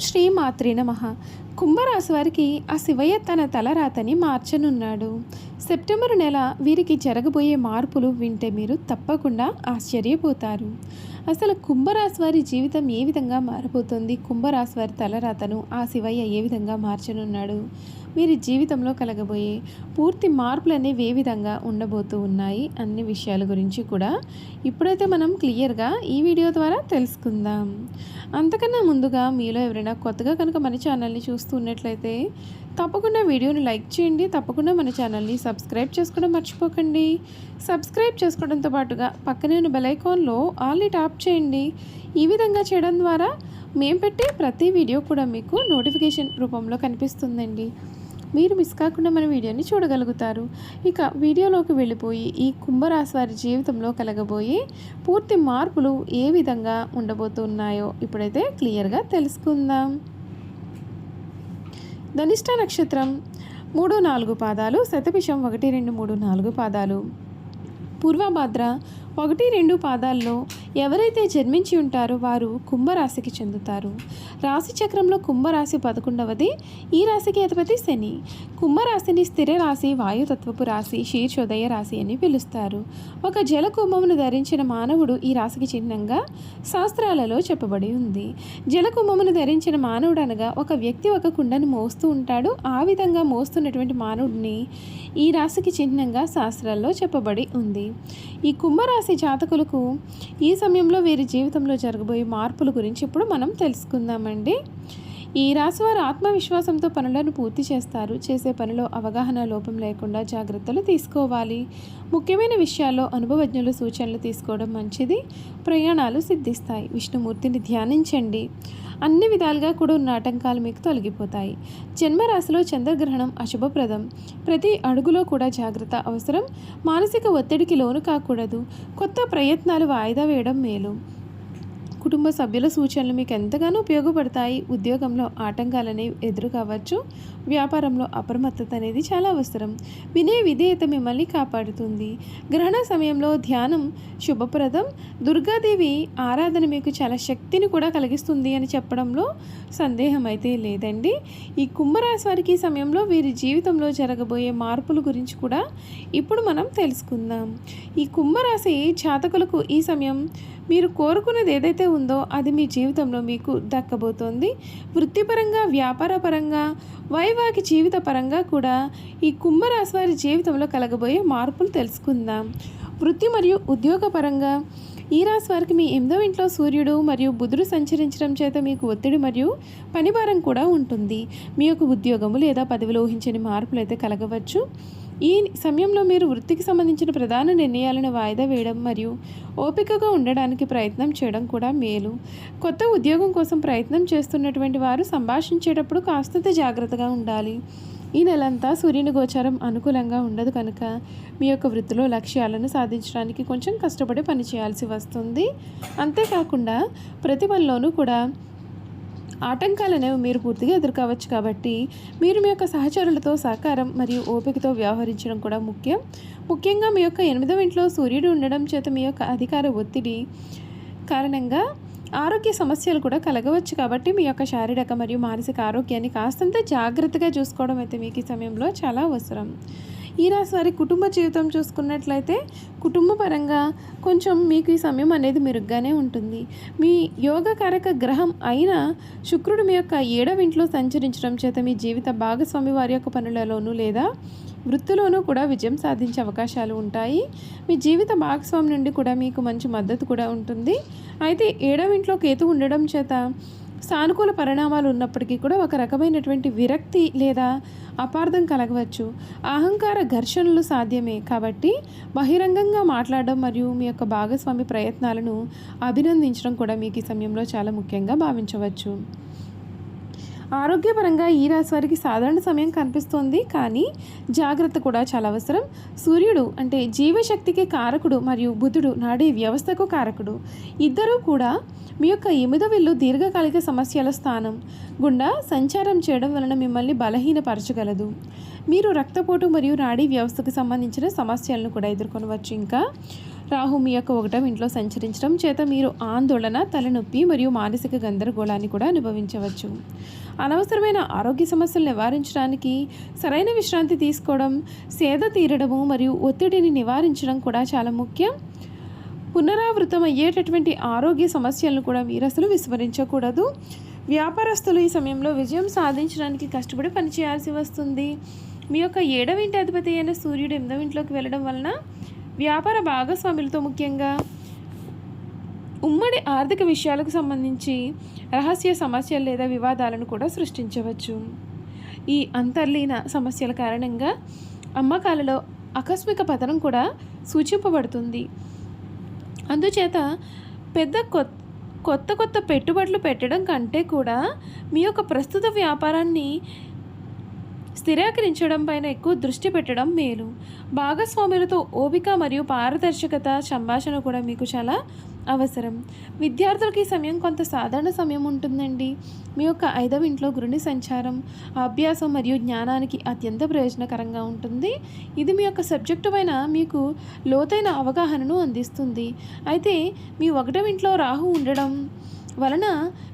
श्रीमात्रे नमः। కుంభరాశి వారికి ఆ శివయ్య తన తలరాతని మార్చనున్నాడు. సెప్టెంబర్ నెల వీరికి జరగబోయే మార్పులు వింటే మీరు తప్పకుండా ఆశ్చర్యపోతారు. అసలు కుంభరాశి వారి జీవితం ఏ విధంగా మారిపోతుంది కుంభరాశి వారి తలరాతను ఆ శివయ్య ఏ విధంగా మార్చనున్నాడు? వీరి జీవితంలో కలగబోయే పూర్తి మార్పులు అనేవి ఏ విధంగా ఉండబోతూ ఉన్నాయి? అన్ని విషయాల గురించి కూడా ఇప్పుడైతే మనం క్లియర్గా ఈ వీడియో ద్వారా తెలుసుకుందాం. అంతకన్నా ముందుగా మీలో ఎవరైనా కొత్తగా కనుక మన ఛానల్ని చూస్తున్నట్లయితే తప్పకుండా వీడియోని లైక్ చేయండి తప్పకుండా మన ఛానల్ని సబ్స్క్రైబ్ చేసుకోవడం మర్చిపోకండి. సబ్స్క్రైబ్ చేసుకోవడంతో పాటుగా పక్కనే ఉన్న బెలైకాన్లో ఆల్ని ట్యాప్ చేయండి. ఈ విధంగా చేయడం ద్వారా మేము పెట్టే ప్రతి వీడియో కూడా మీకు నోటిఫికేషన్ రూపంలో కనిపిస్తుందండి. మీరు మిస్ కాకుండా మన వీడియోని చూడగలుగుతారు. ఇక వీడియోలోకి వెళ్ళిపోయి ఈ కుంభరాశి వారి జీవితంలో కలగబోయే పూర్తి మార్పులు ఏ విధంగా ఉండబోతున్నాయో ఇప్పుడైతే క్లియర్గా తెలుసుకుందాం. ధనిష్ట నక్షత్రం మూడు నాలుగు పాదాలు. శతభిషం ఒకటి రెండు మూడు నాలుగు పాదాలు. పూర్వభాద్ర ఒకటి రెండు పాదాల్లో ఎవరైతే జన్మించి ఉంటారో వారు కుంభరాశికి చెందుతారు. రాశి చక్రంలో కుంభరాశి పదకొండవది ఈ రాశికి అధిపతి శని. కుంభరాశిని స్థిర రాశి వాయుతత్వపు రాశి శీర్షోదయ రాశి అని పిలుస్తారు. ఒక జల కుంభమును ధరించిన మానవుడు ఈ రాశికి చిహ్నంగా శాస్త్రాలలో చెప్పబడి ఉంది. జల కుంభమును ధరించిన మానవుడు అనగా ఒక వ్యక్తి ఒక కుండను మోస్తూ ఉంటాడు. ఆ విధంగా మోస్తున్నటువంటి మానవుడిని ఈ రాశికి చిహ్నంగా శాస్త్రాల్లో చెప్పబడి ఉంది. ఈ కుంభరాశి జాతకులకు ఈ సమయంలో వీరి జీవితంలో జరగబోయే మార్పుల గురించి ఇప్పుడు మనం తెలుసుకుందామండి. ఈ రాశి వారు ఆత్మవిశ్వాసంతో పనులను పూర్తి చేస్తారు. చేసే పనిలో అవగాహన లోపం లేకుండా జాగ్రత్తలు తీసుకోవాలి. ముఖ్యమైన విషయాల్లో అనుభవజ్ఞులు సూచనలు తీసుకోవడం మంచిది. ప్రయాణాలు సిద్ధిస్తాయి. విష్ణుమూర్తిని ధ్యానించండి. అన్ని విధాలుగా కూడా ఉన్న ఆటంకాలు మీకు తొలగిపోతాయి. జన్మరాశిలో చంద్రగ్రహణం అశుభప్రదం. ప్రతి అడుగులో కూడా జాగ్రత్త అవసరం. మానసిక ఒత్తిడికి లోను కాకూడదు. కొత్త ప్రయత్నాలు వాయిదా వేయడం మేలు. కుటుంబ సభ్యుల సూచనలు మీకు ఎంతగానో ఉపయోగపడతాయి. ఉద్యోగంలో ఆటంకాలు అనేవి ఎదురు కావచ్చు. వ్యాపారంలో అప్రమత్తత అనేది చాలా అవసరం. వినే విధేయత మిమ్మల్ని కాపాడుతుంది. గ్రహణ సమయంలో ధ్యానం శుభప్రదం. దుర్గాదేవి ఆరాధన మీకు చాలా శక్తిని కూడా కలిగిస్తుంది అని చెప్పడంలో సందేహం అయితే లేదండి. ఈ కుంభరాశి వారికి ఈ సమయంలో వీరి జీవితంలో జరగబోయే మార్పుల గురించి కూడా ఇప్పుడు మనం తెలుసుకుందాం. ఈ కుంభరాశి జాతకులకు ఈ సమయం మీరు కోరుకున్నది ఏదైతే ఉందో అది మీ జీవితంలో మీకు దక్కబోతోంది. వృత్తిపరంగా వ్యాపారపరంగా వైవాహిక జీవిత పరంగా కూడా ఈ కుంభరాశి వారి జీవితంలో కలగబోయే మార్పులు తెలుసుకుందాం. వృత్తి మరియు ఉద్యోగపరంగా ఈ రాశి వారికి మీ ఎనిమిదవ ఇంట్లో సూర్యుడు మరియు బుధుడు సంచరించడం చేత మీకు ఒత్తిడి మరియు పనిభారం కూడా ఉంటుంది. మీ యొక్క ఉద్యోగము లేదా పదవిలో ఊహించని మార్పులు అయితే కలగవచ్చు. ఈ సమయంలో మీరు వృత్తికి సంబంధించిన ప్రధాన నిర్ణయాలను వాయిదా వేయడం మరియు ఓపికగా ఉండడానికి ప్రయత్నం చేయడం కూడా మేలు. కొత్త ఉద్యోగం కోసం ప్రయత్నం చేస్తున్నటువంటి వారు సంభాషించేటప్పుడు కాస్తంత జాగ్రత్తగా ఉండాలి. ఈ నెలంతా సూర్యుని గోచారం అనుకూలంగా ఉండదు కనుక మీ యొక్క వృత్తిలో లక్ష్యాలను సాధించడానికి కొంచెం కష్టపడి పని చేయాల్సి వస్తుంది. అంతేకాకుండా ప్రతి పనిలోనూ కూడా ఆటంకాలు అనేవి మీరు పూర్తిగా ఎదుర్కోవచ్చు కాబట్టి మీరు మీ యొక్క సహచరులతో సహకారం మరియు ఓపికతో వ్యవహరించడం కూడా ముఖ్యం. ముఖ్యంగా మీ యొక్క ఎనిమిదవ ఇంట్లో సూర్యుడు ఉండడం చేత మీ యొక్క అధికార ఒత్తిడి కారణంగా ఆరోగ్య సమస్యలు కూడా కలగవచ్చు కాబట్టి మీ యొక్క శారీరక మరియు మానసిక ఆరోగ్యాన్ని కాస్తంత జాగ్రత్తగా చూసుకోవడం అయితే మీకు ఈ సమయంలో చాలా అవసరం. ఈ రాశి వారి కుటుంబ జీవితం చూసుకున్నట్లయితే కుటుంబపరంగా కొంచెం మీకు ఈ సమయం అనేది మెరుగ్గానే ఉంటుంది. మీ యోగకారక గ్రహం అయిన శుక్రుడు మీ యొక్క ఏడవ ఇంట్లో సంచరించడం చేత మీ జీవిత భాగస్వామి వారి యొక్క పనులలోనూ లేదా వృత్తిలోనూ కూడా విజయం సాధించే అవకాశాలు ఉంటాయి. మీ జీవిత భాగస్వామి నుండి కూడా మీకు మంచి మద్దతు కూడా ఉంటుంది. అయితే ఏడవ ఇంట్లో కేతు ఉండడం చేత సానుకూల పరిణామాలు ఉన్నప్పటికీ కూడా ఒక రకమైనటువంటి విరక్తి లేదా అపార్థం కలగవచ్చు. అహంకార ఘర్షణలు సాధ్యమే కాబట్టి బహిరంగంగా మాట్లాడడం మరియు మీ యొక్క భాగస్వామి ప్రయత్నాలను అభినందించడం కూడా మీకు ఈ సమయంలో చాలా ముఖ్యంగా భావించవచ్చు. ఆరోగ్యపరంగా ఈ రాశి వారికి సాధారణ సమయం కనిపిస్తోంది కానీ జాగ్రత్త కూడా చాలా అవసరం. సూర్యుడు అంటే జీవశక్తికి కారకుడు మరియు బుధుడు నాడీ వ్యవస్థకు కారకుడు. ఇద్దరూ కూడా మీ యొక్క ఎనిమిదవిల్లు దీర్ఘకాలిక సమస్యల స్థానం గుండా సంచారం చేయడం వలన మిమ్మల్ని బలహీనపరచగలదు. మీరు రక్తపోటు మరియు నాడీ వ్యవస్థకు సంబంధించిన సమస్యలను కూడా ఎదుర్కొనవచ్చు. ఇంకా రాహు మీ యొక్క ఒకటం ఇంట్లో సంచరించడం చేత మీరు ఆందోళన తలనొప్పి మరియు మానసిక గందరగోళాన్ని కూడా అనుభవించవచ్చు. అనవసరమైన ఆరోగ్య సమస్యలు నివారించడానికి సరైన విశ్రాంతి తీసుకోవడం సేద తీరడము మరియు ఒత్తిడిని నివారించడం కూడా చాలా ముఖ్యం. పునరావృతం అయ్యేటటువంటి ఆరోగ్య సమస్యలను కూడా మీరు అసలు విస్మరించకూడదు. వ్యాపారస్తులు ఈ సమయంలో విజయం సాధించడానికి కష్టపడి పనిచేయాల్సి వస్తుంది. మీ యొక్క ఏడవ ఇంటి అధిపతి అయిన సూర్యుడు ఎనిమిదవ ఇంట్లోకి వెళ్ళడం వలన వ్యాపార భాగస్వాములతో ముఖ్యంగా. ఉమ్మడి ఆర్థిక విషయాలకు సంబంధించి రహస్య సమస్యలు లేదా వివాదాలను కూడా సృష్టించవచ్చు. ఈ అంతర్లీన సమస్యల కారణంగా అమ్మకాలలో ఆకస్మిక పతనం కూడా సూచింపబడుతుంది. అందుచేత పెద్ద కొత్త కొత్త కొత్త పెట్టుబడులు పెట్టడం కంటే కూడా మీ యొక్క ప్రస్తుత వ్యాపారాన్ని స్థిరీకరించడం పైన ఎక్కువ దృష్టి పెట్టడం మేలు. భాగస్వాములతో ఓపిక మరియు పారదర్శకత సంభాషణ కూడా మీకు చాలా అవసరం. విద్యార్థులకి ఈ సమయం కొంత సాధారణ సమయం ఉంటుందండి. మీ యొక్క ఐదవ ఇంట్లో గృహిణి సంచారం అభ్యాసం మరియు జ్ఞానానికి అత్యంత ప్రయోజనకరంగా ఉంటుంది. ఇది మీ యొక్క సబ్జెక్టు పైన మీకు లోతైన అవగాహనను అందిస్తుంది. అయితే మీ ఒకటవ ఇంట్లో రాహు ఉండడం వలన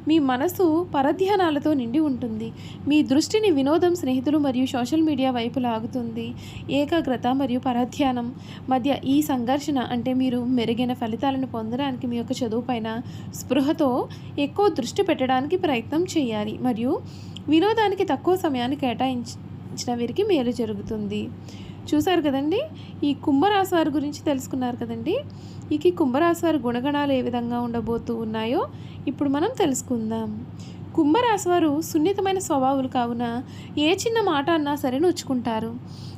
మీ మనసు పరధ్యానాలతో నిండి ఉంటుంది. మీ దృష్టిని వినోదం స్నేహితులు మరియు సోషల్ మీడియా వైపు లాగుతుంది. ఏకాగ్రత మరియు పరధ్యానం మధ్య ఈ సంఘర్షణ అంటే మీరు మెరుగైన ఫలితాలను పొందడానికి మీ యొక్క చదువు పైన స్పృహతో ఎక్కువ దృష్టి పెట్టడానికి ప్రయత్నం చేయాలి. మరియు వినోదానికి తక్కువ సమయాన్ని కేటాయించిన వీరికి మేలు జరుగుతుంది. చూశారు కదండి? ఈ కుంభరాశి వారి గురించి తెలుసుకున్నారు కదండి? ఇక ఈ కుంభరాశి వారి గుణగణాలు ఏ విధంగా ఉండబోతూ ఉన్నాయో ఇప్పుడు మనం తెలుసుకుందాం. కుంభరాశి వారు సున్నితమైన స్వభావులు కావున ఏ చిన్న మాట అన్నా సరే నొచ్చుకుంటారు.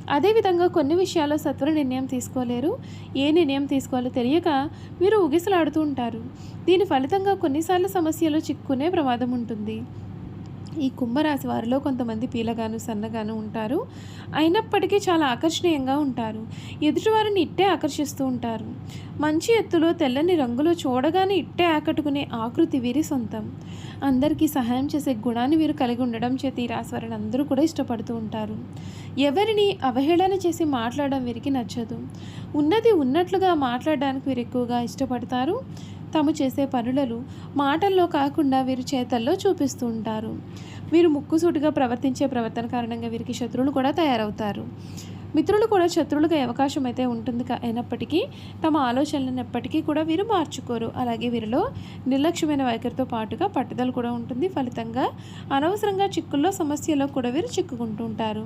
అదేవిధంగా కొన్ని విషయాల్లో సత్వర నిర్ణయం తీసుకోలేరు. ఏ నిర్ణయం తీసుకోవాలో తెలియక వీరు ఊగిసలాడుతూ ఉంటారు. దీని ఫలితంగా కొన్నిసార్లు సమస్యలు చిక్కునే ప్రమాదం ఉంటుంది. ఈ కుంభరాశి వారిలో కొంతమంది పీలగాను సన్నగాను ఉంటారు. అయినప్పటికీ చాలా ఆకర్షణీయంగా ఉంటారు. ఎదుటివారిని ఇట్టే ఆకర్షిస్తూ ఉంటారు. మంచి ఎత్తులో తెల్లని రంగులో చూడగానే ఇట్టే ఆకట్టుకునే ఆకృతి వీరి సొంతం. అందరికీ సహాయం చేసే గుణాన్ని వీరు కలిగి ఉండడం చేత ఈ రాశి వారిని అందరూ కూడా ఇష్టపడుతూ ఉంటారు. ఎవరిని అవహేళన చేసి మాట్లాడడం వీరికి నచ్చదు. ఉన్నది ఉన్నట్లుగా మాట్లాడడానికి వీరు ఎక్కువగా ఇష్టపడతారు. తాము చేసే పనులను మాటల్లో కాకుండా వీరి చేతల్లో చూపిస్తూ ఉంటారు. వీరు ముక్కుసూటిగా ప్రవర్తించే ప్రవర్తన కారణంగా వీరికి శత్రువులు కూడా తయారవుతారు. మిత్రులు కూడా శత్రువులుగా అవకాశం అయితే ఉంటుంది అయినప్పటికీ తమ ఆలోచనలను ఎప్పటికీ కూడా వీరు మార్చుకోరు. అలాగే వీరిలో నిర్లక్ష్యమైన వైఖరితో పాటుగా పట్టుదల కూడా ఉంటుంది. ఫలితంగా అనవసరంగా చిక్కుల్లో సమస్యల్లో కూడా వీరు చిక్కుకుంటూ ఉంటారు.